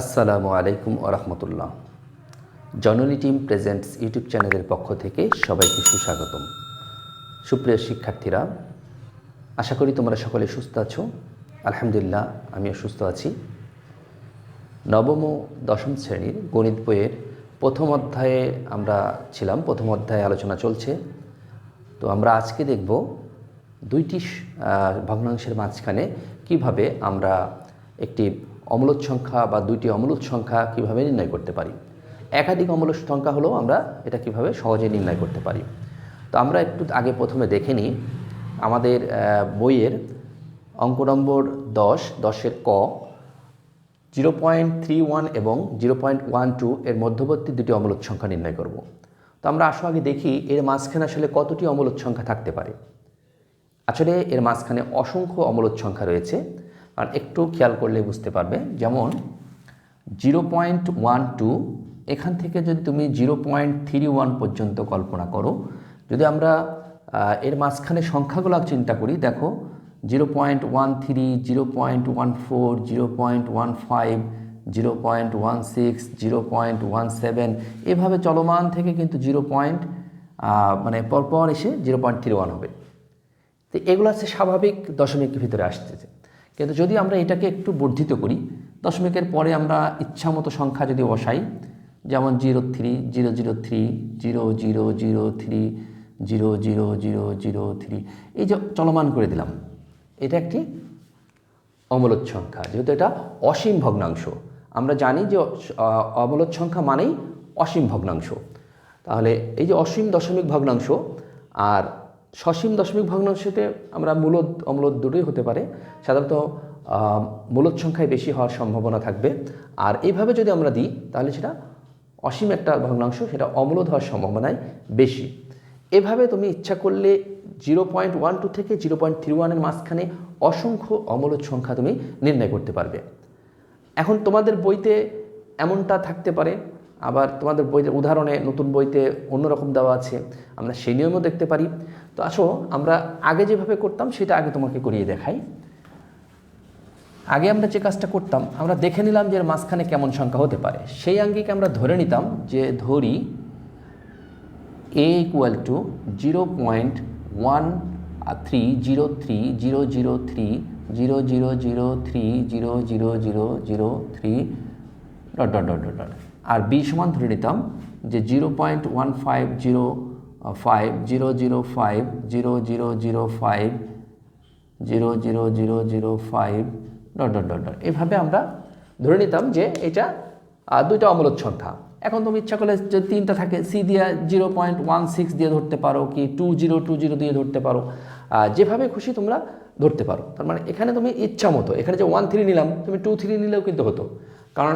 আসসালামু আলাইকুম আরহামতুল্লাহ জননী টিম প্রেজেন্টস ইউটিউব চ্যানেলের পক্ষ থেকে সবাইকে সুস্বাগতম। সুপ্রিয় শিক্ষার্থীরা, আশা করি তোমরা সকলে সুস্থ আছো। আলহামদুলিল্লাহ, আমিও সুস্থ আছি। নবম ও দশম শ্রেণির গণিত বইয়ের প্রথম অধ্যায়ে আমরা ছিলাম, প্রথম অধ্যায়ে আলোচনা চলছে। তো আমরা আজকে দেখব দুইটি ভগ্নাংশের মাঝখানে কীভাবে আমরা একটি অমূলত সংখ্যা বা দুইটি অমূলত সংখ্যা কীভাবে নির্ণয় করতে পারি? একাধিক অমূলত সংখ্যা হলেও আমরা এটা কীভাবে সহজে নির্ণয় করতে পারি? তো আমরা একটু আগে প্রথমে দেখে নিই আমাদের বইয়ের অঙ্ক নম্বর দশ, দশের ক, জিরো পয়েন্ট থ্রি ওয়ান এবং জিরো পয়েন্ট ওয়ান টু এর মধ্যবর্তী দুটি অমূলত সংখ্যা নির্ণয় করব। তো আমরা আসো আগে দেখি এর মাঝখানে আসলে কতটি অমূলত সংখ্যা থাকতে পারে? আসলে এর মাঝখানে অসংখ্য অমূলত সংখ্যা রয়েছে। আর একটু খেয়াল করলে বুঝতে পারবে। যেমন জিরো পয়েন্ট ওয়ান টু এখান থেকে যদি তুমি জিরো পয়েন্ট থ্রি ওয়ান পর্যন্ত কল্পনা করো, যদি আমরা এর মাঝখানে সংখ্যাগুলো চিন্তা করি, দেখো zero point one three zero point one four zero point one five zero point one six zero point one seven এভাবে চলমান থেকে কিন্তু জিরো পয়েন্ট মানে পরপর এসে জিরো পয়েন্ট থ্রি ওয়ান হবে। তো এগুলো হচ্ছে স্বাভাবিক দশমিকের ভিতরে আসতেছে। কিন্তু যদি আমরা এটাকে একটু বর্ধিত করি, দশমিকের পরে আমরা ইচ্ছামতো সংখ্যা যদি বসাই, যেমন zero three, zero zero three, zero zero zero three, zero zero zero zero three, এই যে চলমান করে দিলাম, এটা একটি অমূলত সংখ্যা। যেহেতু এটা অসীম ভগ্নাংশ, আমরা জানি যে অমূলত সংখ্যা মানেই অসীম ভগ্নাংশ। তাহলে এই যে অসীম দশমিক ভগ্নাংশ আর সসীম দশমিক ভগ্নাংশতে আমরা মূলত অমূলত দুটোই হতে পারে। সাধারণত মূলত সংখ্যায় বেশি হওয়ার সম্ভাবনা থাকবে। আর এইভাবে যদি আমরা দিই, তাহলে সেটা অসীম একটা ভগ্নাংশ, সেটা অমূলত হওয়ার সম্ভাবনাই বেশি। এভাবে তুমি ইচ্ছা করলে জিরো পয়েন্ট ওয়ান টু থেকে জিরো পয়েন্ট থ্রি ওয়ানের মাঝখানে অসংখ্য অমূলত সংখ্যা তুমি নির্ণয় করতে পারবে। এখন তোমাদের বইতে এমনটা থাকতে পারে আবার তোমাদের বইতে উদাহরণে নতুন বইতে অন্যরকম দেওয়া আছে, আমরা সেই নিয়মও দেখতে পারি। তো আসো, আমরা আগে যেভাবে করতাম সেটা আগে তোমাকে করিয়ে দেখাই। আগে আমরা যে কাজটা করতাম, আমরা দেখে নিলাম যে মাঝখানে কেমন সংখ্যা হতে পারে। সেই আঙ্গিকে আমরা ধরে নিতাম যে ধরি A equal to zero point one three zero three zero zero three zero zero zero three zero zero zero zero three dot dot dot dot R B সমান ধরে নিতাম যে zero point one five zero five zero zero five zero zero zero five zero zero zero zero five dot dot dot dot এভাবে আমরা ধরে নিতাম যে এটা দুইটা অমূলত সংখ্যা। এখন তুমি ইচ্ছা করলে যে তিনটা থাকে সি দিয়ে জিরো পয়েন্ট ওয়ান সিক্স দিয়ে ধরতে পারো কি টু জিরো টু জিরো দিয়ে ধরতে পারো যেভাবে খুশি তোমরা ধরতে পারো। তার মানে এখানে তুমি ইচ্ছা মতো, এখানে যে ওয়ান থ্রি নিলাম, তুমি টু থ্রি নিলেও কিন্তু হতো। কারণ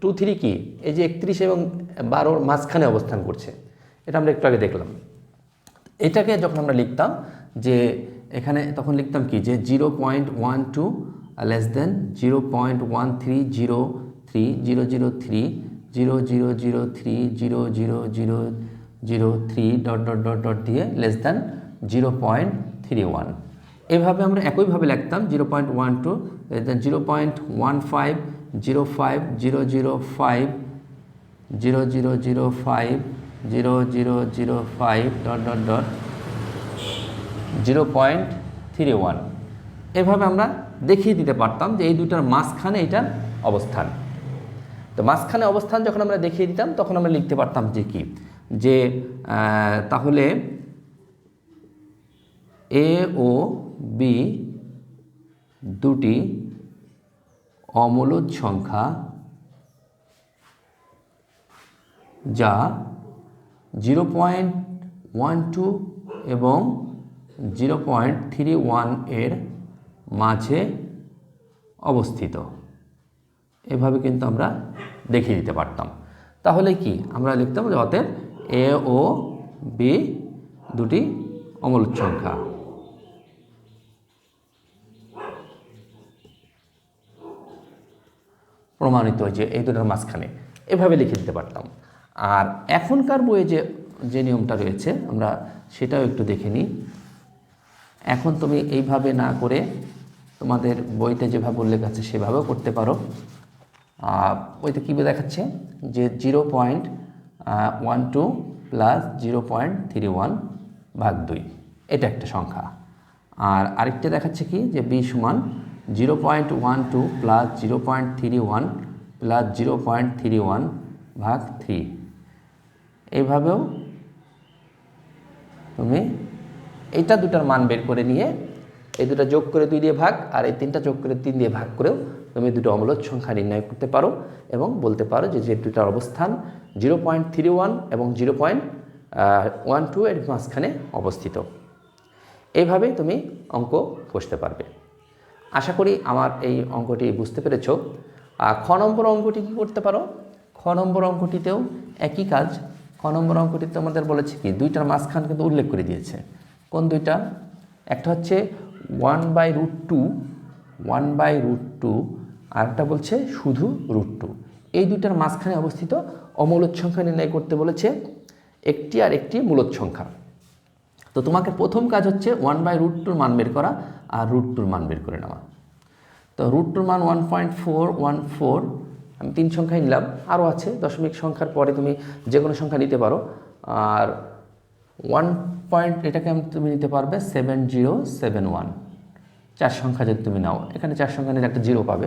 টু থ্রি কি? এই যে একত্রিশ এবং বারোর মাঝখানে অবস্থান করছে। এটা আমরা একটু আগে দেখলাম। এটাকে যখন আমরা লিখতাম যে এখানে তখন লিখতাম কি? যে zero point one two less than zero point one three zero three zero zero three zero zero zero three zero zero zero zero three dot dot dot dot দিয়ে less than zero point three one এভাবে আমরা একইভাবে লিখতাম zero point one two less than zero point one five zero five zero zero five zero zero zero five zero zero zero five dot dot dot zero point three one এভাবে আমরা দেখিয়ে দিতে পারতাম যে এই দুটার মাঝখানে এটার অবস্থান। তো মাঝখানে অবস্থান যখন আমরা দেখিয়ে দিতাম, তখন আমরা লিখতে পারতাম যে কি? যে তাহলে এ ও বি দুটি অমূলত সংখ্যা যা জিরো পয়েন্ট ওয়ান টু এবং জিরো পয়েন্ট থ্রি ওয়ানের মাঝে অবস্থিত। এভাবে কিন্তু আমরা দেখিয়ে দিতে পারতাম। তাহলে কি? আমরা লিখতাম যে অতএব এ ও বি দুটি অমূলত সংখ্যা। প্রমাণিত যে এই দুটোর মাঝখানে। এভাবে লিখে দিতে পারতাম। আর এখনকার বইয়ে যে যে নিয়মটা রয়েছে, আমরা সেটাও একটু দেখে নিই। এখন তুমি এইভাবে না করে তোমাদের বইতে যেভাবে উল্লেখ আছে, সেভাবেও করতে পারো। ওইটা কী দেখাচ্ছে? যে zero point one two plus zero point three one ভাগ দুই। এটা একটা সংখ্যা। আর আরেকটা দেখাচ্ছে কি? যে বি সমান zero point one two plus zero point three one plus zero point three one ভাগ থ্রি এইভাবেও তুমি এইটা দুটার মান বের করে নিয়ে এই দুটো যোগ করে দুই দিয়ে ভাগ আর এই তিনটা যোগ করে তিন দিয়ে ভাগ করেও তুমি দুটো অমূলক সংখ্যা নির্ণয় করতে পারো এবং বলতে পারো যে যে দুটার অবস্থান জিরো পয়েন্ট থ্রি ওয়ান এবং জিরো পয়েন্ট ওয়ান টু এর মাঝখানে অবস্থিত। এইভাবেই তুমি অঙ্ক কষতে পারবে। আশা করি আমার এই অঙ্কটি বুঝতে পেরেছ। খ নম্বর অঙ্কটি কী করতে পারো? খ নম্বর অঙ্কটিতেও একই কাজ। খ নম্বর অঙ্কটিতে আমাদের বলেছে কি, দুইটার মাঝখান কিন্তু উল্লেখ করে দিয়েছে। কোন দুইটা? একটা হচ্ছে one by root two one by root two আর একটা বলছে শুধু রুট টু এই দুইটার মাঝখানে অবস্থিত অমূলদ সংখ্যা নির্ণয় করতে বলেছে একটি আর একটি মূলদ সংখ্যা। তো তোমাকে প্রথম কাজ হচ্ছে ওয়ান বাই রুট টুর মান বের করা আর রুট টুর মান বের করে নেওয়া। তো রুট টুর মান one point four one four আমি তিন সংখ্যায় নিলাম, আরও আছে, দশমিক সংখ্যার পরে তুমি যে কোনো সংখ্যা নিতে পারো। আর ওয়ান পয়েন্ট এটাকে আমি তুমি নিতে পারবে সেভেন জিরো সেভেন ওয়ান চার সংখ্যা যদি তুমি নাও, এখানে চার সংখ্যা নিলে একটা জিরো পাবে।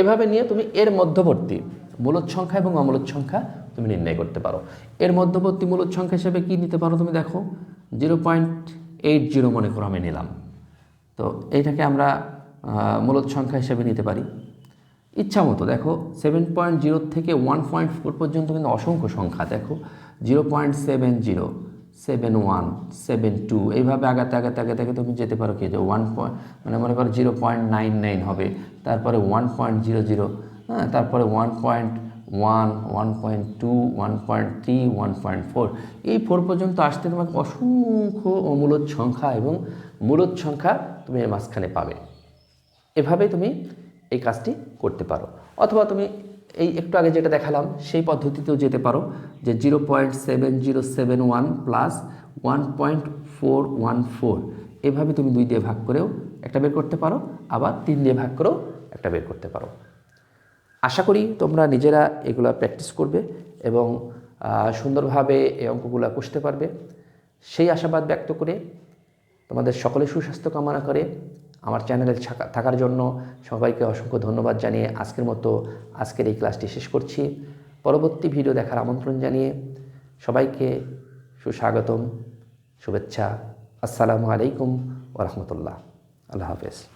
এভাবে নিয়ে তুমি এর মধ্যবর্তী মূলদ সংখ্যা এবং অমূলদ সংখ্যা তুমি নির্ণয় করতে পারো। এর মধ্যবর্তী মূলত সংখ্যা হিসেবে কী নিতে পারো তুমি দেখো? জিরো পয়েন্ট এইট জিরো মনে করো আমি নিলাম। তো এইটাকে আমরা মূলত সংখ্যা হিসেবে নিতে পারি। ইচ্ছা মতো দেখো সেভেন পয়েন্ট জিরো থেকে ওয়ান পয়েন্ট ফোর পর্যন্ত কিন্তু অসংখ্য সংখ্যা। দেখো zero point seven zero seven one seven two এইভাবে আগাতে আগাতে আগাতে আগাতে তুমি যেতে পারো কি যে ওয়ান পয়েন্ট মানে মনে করো জিরো পয়েন্ট নাইন নাইন হবে। তারপরে ওয়ান পয়েন্ট জিরো জিরো হ্যাঁ তারপরে one point one one point two one point three one point four এই ফোর পর্যন্ত আসতে তোমাকে অসংখ্য অমূলদ সংখ্যা এবং মূলত সংখ্যা তুমি এর মাঝখানে পাবে। এভাবে তুমি এই কাজটি করতে পারো। অথবা তুমি এই একটু আগে যেটা দেখালাম, সেই পদ্ধতিতেও যেতে পারো যে zero point seven zero seven one plus one point four one four এভাবে তুমি দুই দিয়ে ভাগ করেও একটা বের করতে পারো, আবার তিন দিয়ে ভাগ করেও একটা বের করতে পারো। আশা করি তোমরা নিজেরা এগুলো প্র্যাকটিস করবে এবং সুন্দরভাবে এই অঙ্কগুলো কষতে পারবে। সেই আশাবাদ ব্যক্ত করে তোমাদের সকলে সুস্বাস্থ্য কামনা করে আমার চ্যানেলে থাকা- থাকার জন্য সবাইকে অসংখ্য ধন্যবাদ জানিয়ে আজকের মতো আজকের এই ক্লাসটি শেষ করছি। পরবর্তী ভিডিও দেখার আমন্ত্রণ জানিয়ে সবাইকে সুস্বাগতম, শুভেচ্ছা। আসসালামু আলাইকুম ওরহমতুল্লাহ আল্লাহ হাফেজ।